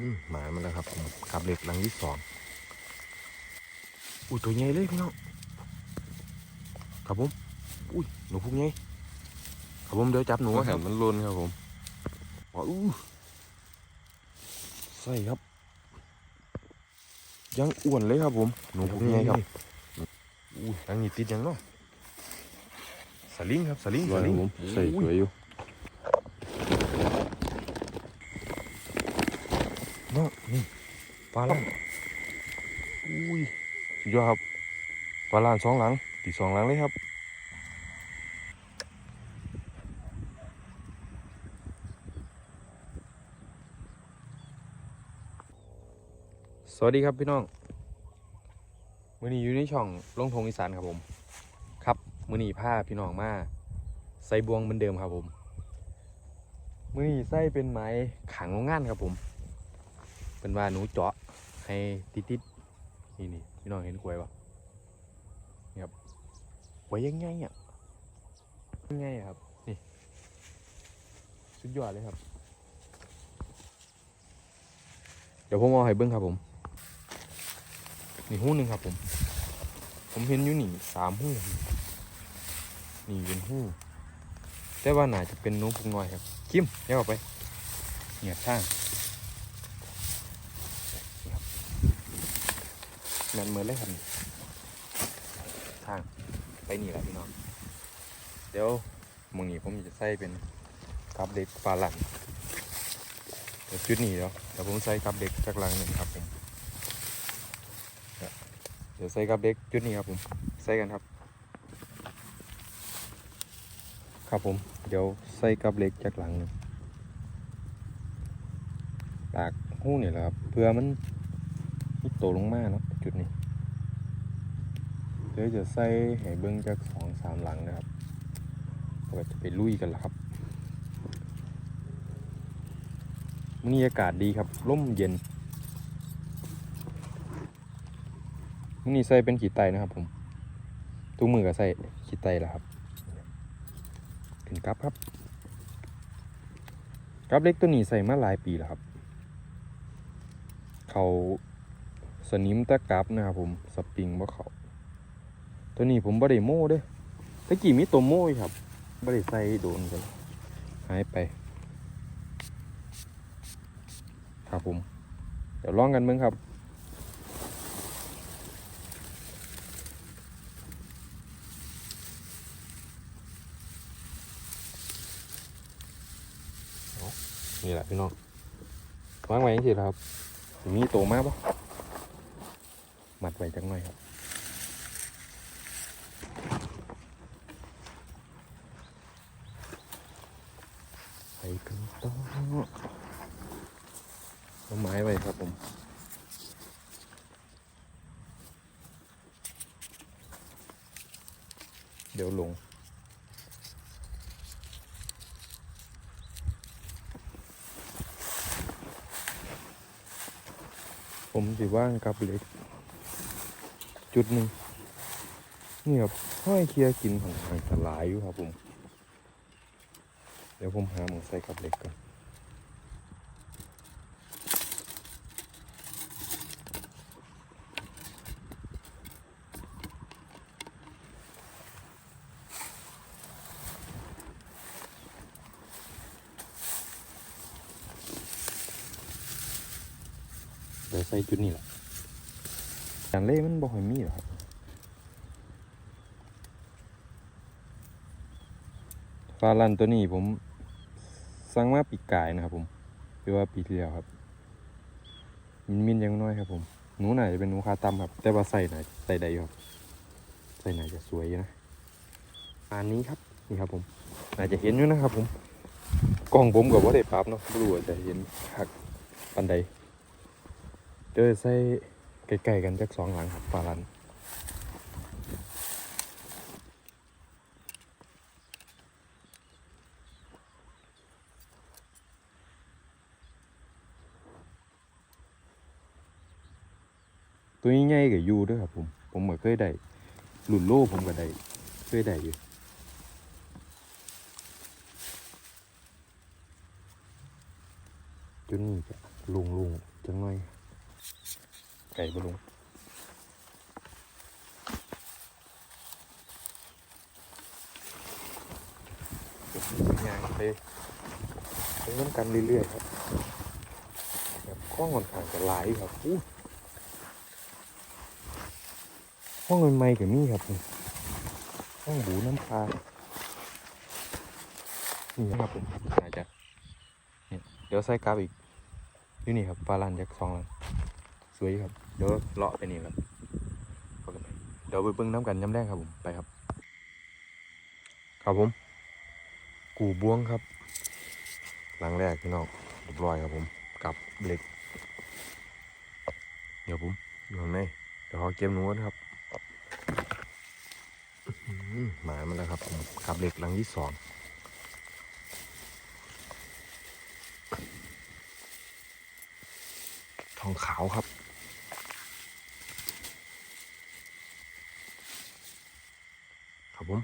มหมามันแล้วครับผมกับเหล็กหลังที่สองอุ้ยตัวใหญ่เลยพี่น้องครับผมอุ้ยหนูพุกใหญ่ครับผมเดี๋ยวจับหนูหัวคแหรับมมันลนครับผมอ๋ออู้ใส่ครับ ยังอ้วนเลยครับผม หนูพุกใหญ่ครับอุ้ยหลังนี้ติดยังเนาะสลิงครับสลิงสสวยคลิรับงผมใส่สวยอยู่ เนาะนี่ป ลาล่างอุ้ยสุดยอดครับปลาล่างสองหลังตีสองหลังเลยครับสวัสดีครับพี่น้องมื่อนี้อยู่ในช่องลงทงอีสานครับผม ครับมื่อนี้ผ้าพี่น้องมาใส่บวงเหมือนเดิมครับผมมื่อนี้ใส่เป็นไม้ขังโรงงานครับผม เป็นว่าหนูเจาะ ให้ติดติดๆนี่นี่พี่น้องเห็นกล้วยปะนี่ครับกล้วยยังไงอะยังไงครับนี่สุดยอดเลยครับ เดี๋ยวผมเอาให้เบิ้งครับผม นี่หูหนึ่งครับผม ผมเห็นอยู่นี่สามหู้นี่เป็นหู้แต่ว่าน่าจะเป็นนูพุงน้อยครับคิมเดี๋ยวเอาไปเนี่ยช่างนี่ครับ นั่นเหมือนเลยครับนี่ทางไปนี่แหละพี่น้อง เดี๋ยวมึงนี้ผมจะใส่เป็นกับเด็กปลาหลังเดี๋ยวชุดนี้เดี๋ยวเดี๋ยวผมใส่กับเด็กจักรลังหนึ่งครับผมเดี๋ยวใส่กับเด็กจุดนี้ครับผมใส่กันครับ ครับผม เดี๋ยวใส่กับเล็กจากหลังหนึ่งปากหู้นี่แหละครับเพื่อมันมิโตลงมาเนาะจุดนี้ เดี๋ยวจะใส่ให้เบิ้งจากสองสามหลังนะครับก็จะไปลุยกันแล้วครับวันนี้อากาศดีครับร่มเย็นมันนี่ใส่เป็นขีดไตนะครับผมทุกมือก็ใส่ขีดไตแหละครับถึงกับครับกับเล็กตัวนี้ใส่มาหลายปีแล้วครับ เขา สนิมตะกับนะครับผมสปริงว่าเขาตัวนี้ผมบ่ได้โม่เด้อตะกี้มีตัวโม่ครับบ่ได้ใส่โดนกันหายไป ครับผม เดี๋ยวลองกันเบิ่งครับนี่แหละพี่น้องวางไว้ยังสิครับ มีโตมากปะ มัดไว้จังหน่อยครับไปกันต่อเอาไม้ไว้ครับผมเดี๋ยวลงผมสิว่างกับเหล็ก จุดหนึ่งนี่ครับห้อยเคลียร์กินของทางสลายอยู่ครับผม เดี๋ยวผมหาหมองใส่กับเหล็กก่อนเดี๋ยวใส่จุดนี้แหละ จานเล่มันบ่ค่อยมีหรอกครับฟาลันตัวนี้ผมสั่งมาปีกายนะครับผมหรือว่าปีที่แล้วครับ มินมินยังน้อยครับผมหนูไหนจะเป็นหนูคาตำครับ แต่ว่าใส่ไหนใส่ได้อยู่ครับ ใส่ไหนจะสวยอยู่นะอันนี้ครับนี่ครับผมอาจจะเห็นอยู่นะครับผมกล้องผมกับว่าได้ปรับเนาะไม่รู้ว่าจะเห็นหักปันใดเดี๋ยวจะใส่ ใกล้ๆกันจักสองหลังครับฟาลันตัวใหญ่ๆกับยูด้วยครับผม ผมก็เคยได้หลุนโล่ผมก็ได้เคยได้อยู่จุดนี้จะลุงลุงจังหน่อย ไก่บ่ลุงยางไปไปน้ำกันเรื่อยๆครับแบบข้องค่อนข้างจะหลายครับอู้ห้องใหม่กับนี่ครับนี่ห้องบูน้ำปลานี่ครับผมอาจจะเนี่ยเดี๋ยวใส่กราฟอีกอยู่นี่ครับปลาลันจากสองลันสวยครับ เดี๋ยวเลาะไปนี่ครับพอนเดี๋ยวไปเบิ่งน้ำกันย้ำแรกครับผมไปครับ ครับผม กูบ้วงครับ หลังแรกพี่น้องเรียบร้อยครับผม กับเหล็ก เดี๋ยวผมอยู่ข้างในเดี๋ยวขอเก็บนูก่อนครับหมามันแล้วครับผมกับเหล็กหลังที่สองทองขาวครับ ครับ ผม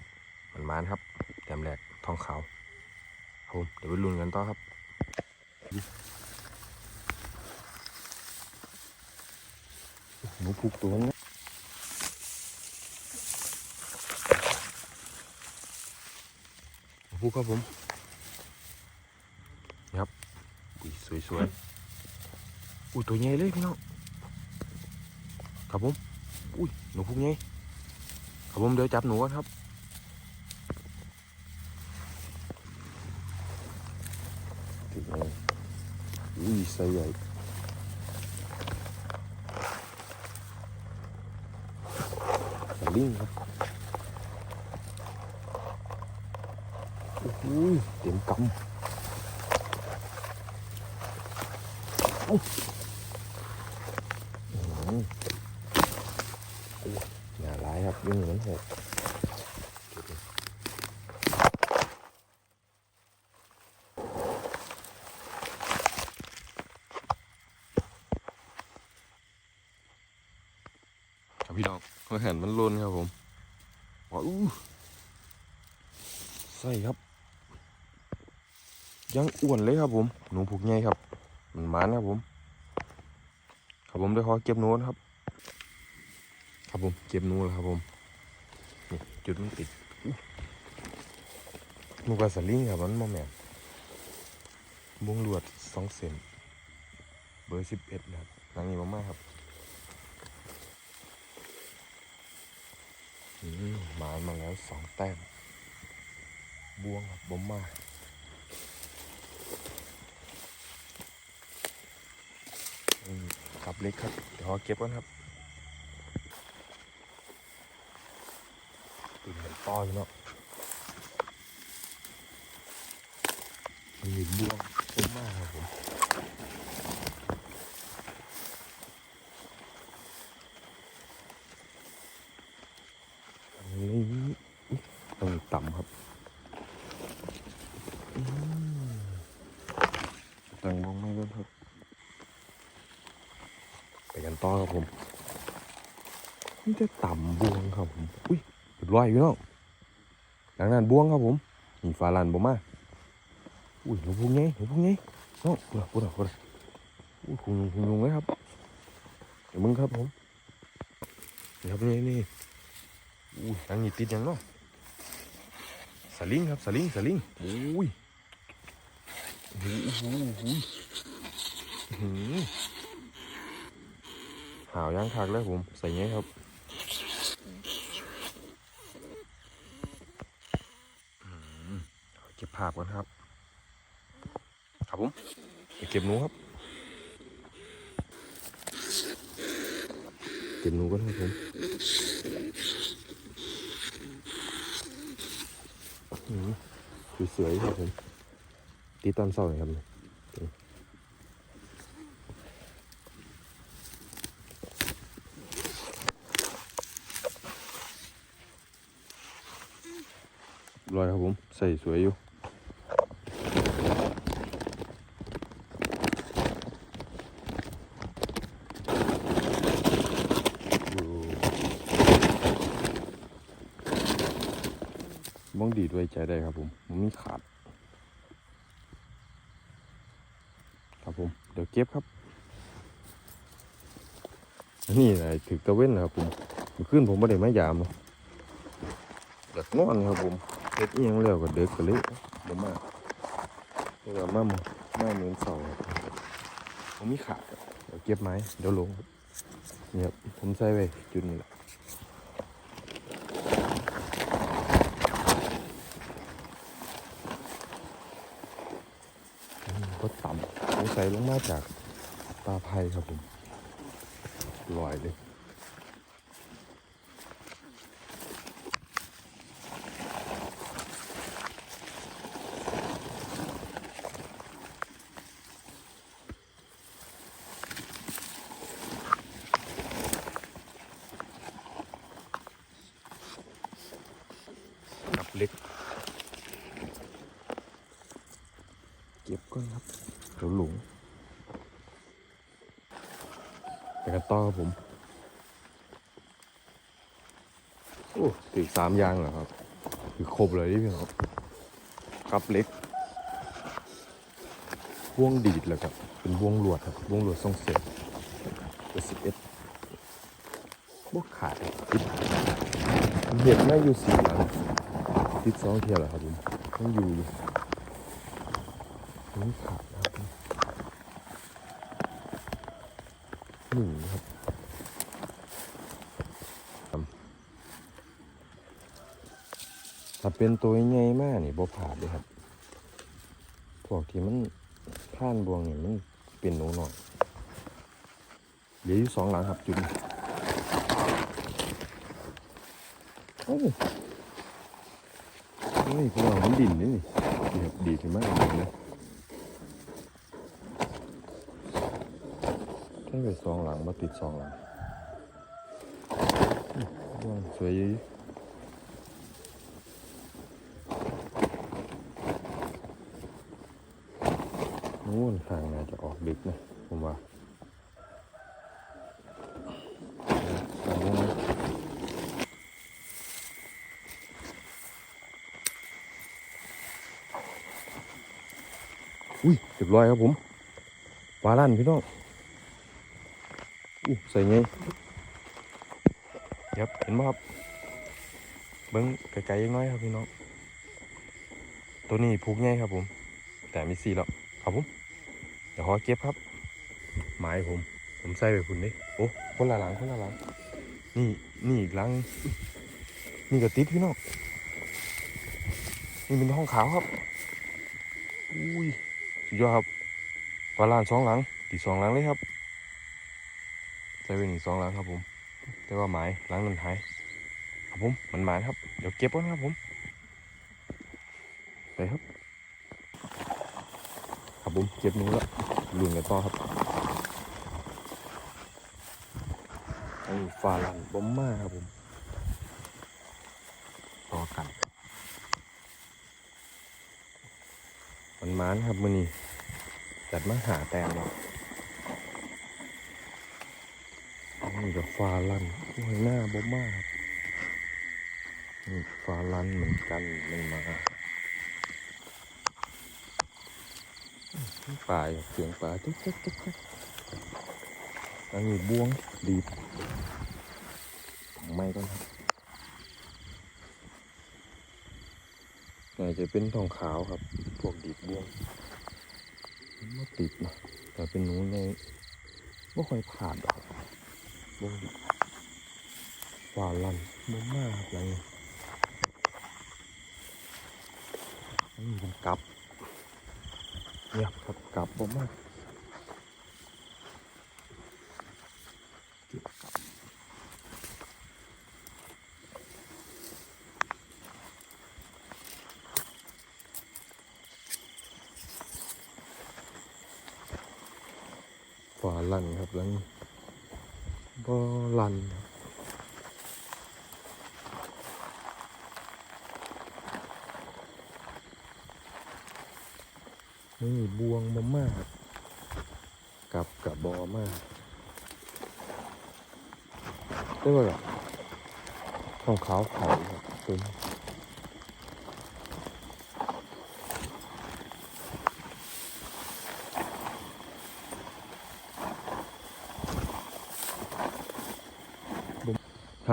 มันมานครับแต้มแรกทองขาวครับผมเดี๋ยวไปลุ้นกันต่อครับหนูผูกตัวนี้หนูผูกครับผมนี่ครับอุ้ยสวยๆอุ้ยตัวใหญ่เลยพี่น้องครับผมอุ้ยหนูผูกใหญ่ครับผมเดี๋ยวจับหนูก่อนครับตัวใหญ่ อุ้ยไซส์ใหญ่สลิงครับโอ้โหเต็มกำเอ้าอื้อหือโอ้ยอย่าร้าย ครับยุ่งเหมือกครับพี่น้องมาเห็นมันล้นครับผมว้าวใส่ครับ ยังอ้วนเลยครับผม หนูผูกไงครับ มันมันครับผม ครับผมเดี๋ยวขอเก็บหนูนะครับ ครับผมเก็บหนูแล้วครับผมนี่จุดมันติดหนูกระสลิงครับมันโมแมนบวงลวดสองเซนเบอร์สิบเอ็ดนะครับหนังนี้มากๆครับ อืมมามาแล้วสองแต้มบวงครับบอมมาอืมกลับเล็กครับ เดี๋ยวขอเก็บก่อนครับตื่นเหมือนต้อยเนาะมันมีบวงบอมมาครับผมอันนี้ต้องต่ำครับ ตั้งบวงไม่เล่นครับไปกันต่อครับผมนี่จะต่ำบวงครับผมอุ้ยเรียบร้อยพี่น้องหลังนั้นบวงครับผมมีฟ้าลันบ่มาอุ้ยหนูพุงไงหนูพุงไงเน้องปุ๊ดปุ๊ดปุ๊ดอุ้ยคุงคุงยุงเลยครับเดี๋ยวมึงครับผมนี่ครับนี่นี่อุ้ยยังหนีติดยังเนาะสลิงครับสลิงสลิงอุ้ย หโอ้โหโอ้โหอื้อหือหาวย่างคักแล้วผม ใส่เงี้ยครับเก็บภาพก่อนครับ ครับผมเก็บหนูครับ เก็บหนูก่อนครับผมสวยๆครับผม ตีตอนเศร้าเลยครับเนี่ยรอยครับผม ใส่สวยอยู่มองดีดไว้ใจได้ครับผมมันมีขาด ครับผม เก็บครับอันนี้อะถึกตะเว้นนะครับผมเมื่อคืนผมไม่ได้มายามเด็กนอนครับผมเฮ็ดเอียงแล้วก็เด็กก็เลยบ่มาเดี๋ยวมามามาเหมือนเสาผมมีขาดเดี๋ยวเก็บไม้เดี๋ยวลงเนี่ยผมใส่ไว้จุดนี้แหละอืมก็ต่ำผมใส่ ลงมาจากตาไพ่ครับผมลอยเลย กับเล็ก เก็บก่อนครับเดี๋ยวหลงไปกัน ต่อครับผมโอ้ถึงสามยางเหรอครับ คือครบเลยนี่พี่ครับกับเล็กวงดีดแล้วครับ เป็นวงลวดครับวงลวดทรงเส้นเป็นสิบเอ็ดบวกขาดติดเห็ดไม่อยู่สี่หลังติดสองเทียร์เหรอครับผมต้องอยู่อยู่นี่ขาดนะครับ หนึ่งครับถ้าเป็นตัวใหญ่มากนี่บ่ผ่าดเลยครับ พวกที่มันข้านบวงนี่มันเป็นหนูหน่อยเหลืออยู่สองหลังครับจุดนี้โอ้ยนี่พวกเรามันดินนี่นี่ดีดีขึ้นมากเลยนะ ใช้ไปสองหลังมาติดสองหลังสวยอยี่นู่นห่างน่าจะออกดึกนะผมว่าอุ้ยเรียบร้อยครับผมปลาลั่นพี่น้อง อู้ใส่ไงยับเห็นไหมครับ เบิ้งไกลๆยังน้อยครับพี่น้องตัวนี้ผูกง่ายครับผม แต่มีสีแล้วครับผม เดี๋ยวขอเก็บครับไม้ผม ผมใส่ไปคุณดิโอ้คนละหลังคนละหลัง นี่นี่อีกหลัง นี่ก็ติดพี่น้องนี่เป็นห้องขาวครับอุ้ยสุดยอดครับปลาลานสองหลังตีสองหลังเลยครับ ใส่ไปหนึ่งสองหลังครับผม แต่ว่าหมายหลังนั้นหายครับผมมันหมายครับ เดี๋ยวเก็บก่อนครับผมไปครับ ครับผมเก็บนู้นแล้วลุนกันต่อครับไอ้ฟาลันบอมมาครับผมต่อกันมันมานครับมือนี้จัดมาหาแต้มแล้ว นี่กับฟาลันโอ้ยหน้าบ๊อบมากนี่ฟาลันเหมือนกันมันมาปลาเสียงปลาจุ๊กจุ๊กจุ๊กจุ๊กอันนี้บวงดีดของไม่ก่อนครับน่าจะเป็นทองขาวครับ พวกดีดบวงมันมาติดนะแต่เป็นหนูในไม่ค่อยผ่านหรอก บวงดีดฟาลันบ่มากครับอย่างนี้อันนี้เป็นกลับเงียบครับกลับบ่มากเก็บกลับฟาลันครับแล้วนี่ บ่ลันนี่บวงมามาก กับกับบอมากได้ป่ะล่ะของขาวไข่ครับตัวนี้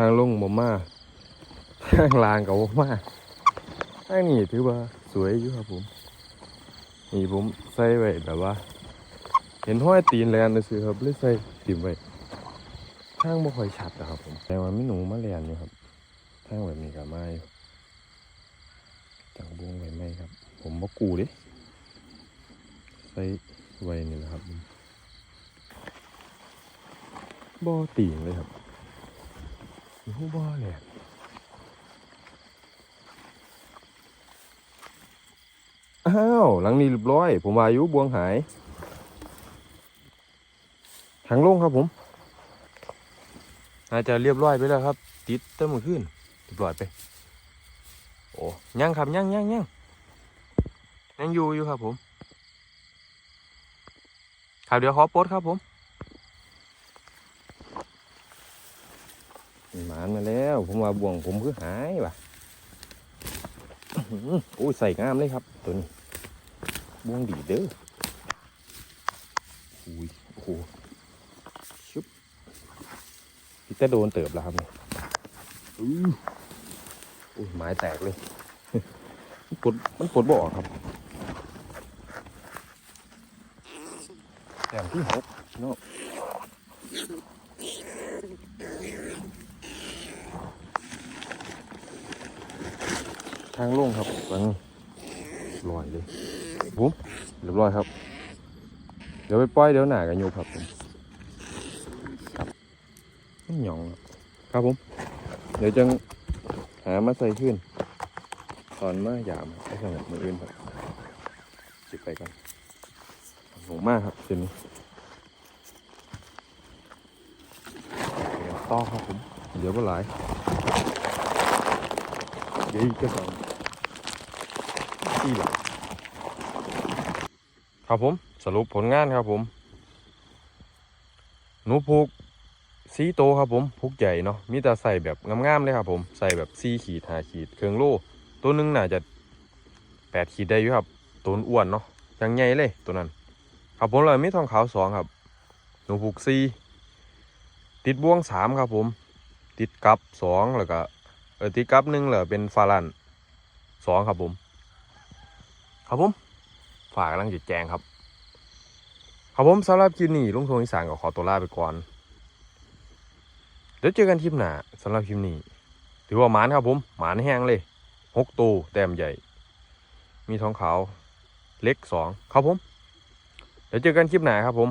างลงบ่มาทางลางกับบ่มาทางนี้ถือว่าสวยอยู่ครับผมนี่ผมใส่ไว้แบบว่า เห็นห้อยตีนแลนด์ซื้อครับเลยใส่ติมไว้ทางบ่ค่อยชัดนะครับผมแต่ว่ามีหนูมาแลนอยู่ครับทางแบบนี้ก็มาอยู่จังบวงไว้ไหมครับ ผมบ่กูด้ใส่ไว้นี่นะครับบ่ตีนเลยครับ อยู่บ่แหลนอ้าวหลังนี้เรียบร้อย ผมวาอายุบวงหายทางลงครับผมน่าจจะเรียบร้อยไปแล้วครับ ติดเต้นมือขึ้นเรียบร้อยไป โอ้ยังครับยังยังยังยังอยู่อยู่ครับผมครับเดี๋ยวขอโพสต์ครับผมหมานมาแล้ว ผมว่าบ่วงผมคือหายว่ะอื้อหือโอ้ยใส่งามเลยครับ ตัวนี้บ่วงดีเด้ออุ้ยโอ้โหชุบพี่แต่โดนเติบแล้วครับนี่อื้ออุ้ยไม้แตกเลยมันปดมันปดบ่อครับแต้มที่หกเนาะางล่งครับฟังลอยเลยปุ๊บเรียบร้อยครับ เดี๋ยวไปปล่อยเดี๋ยวหนากันโยครับผมครับมันหยองครับผม เดี๋ยวจังหามาใส่ขึ้นตอนมาหยามไอ้สำหรับมืออื่นครับจิบไปก่อนหงมากครับเดี๋ยวนี้ต่อครับผม เดี๋ยวก็หลายเดี๋ยวอีกจะสอง ที่หลังครับผมสรุปผลงานครับผม หนูผูกสีโตครับผมผูกใหญ่เนาะมีแต่ใส่แบบงามๆเลยครับผมใส่แบบซีขีดหาขีดเครื่องโล่ตัวหนึงน่าจะแปดขีดได้อยู่ครับตัวอ้วนเนาะยังใหญ่เลยตัวนั้น ครับผมเลยมีทองขาวสองครับ หนูผูกซีติดบ่วงสามครับผม ติดกับสองแล้วก็เออติดกับหนึ่งเหรอเป็นฟาลันสองครับผม ครับผม ฝากกำลังจุดแจงครับ ครับผมสำหรับคลิปนี้ลุงทงอีสานก็ขอตัวลาไปก่อน เดี๋ยวเจอกันคลิปหน้าสำหรับคลิปนี้ ถือว่าหมานครับผม หมานแห้งเลยหกตูแต้มใหญ่ มีท้องขาวเล็กสองครับผม เดี๋ยวเจอกันคลิปหน้าครับผม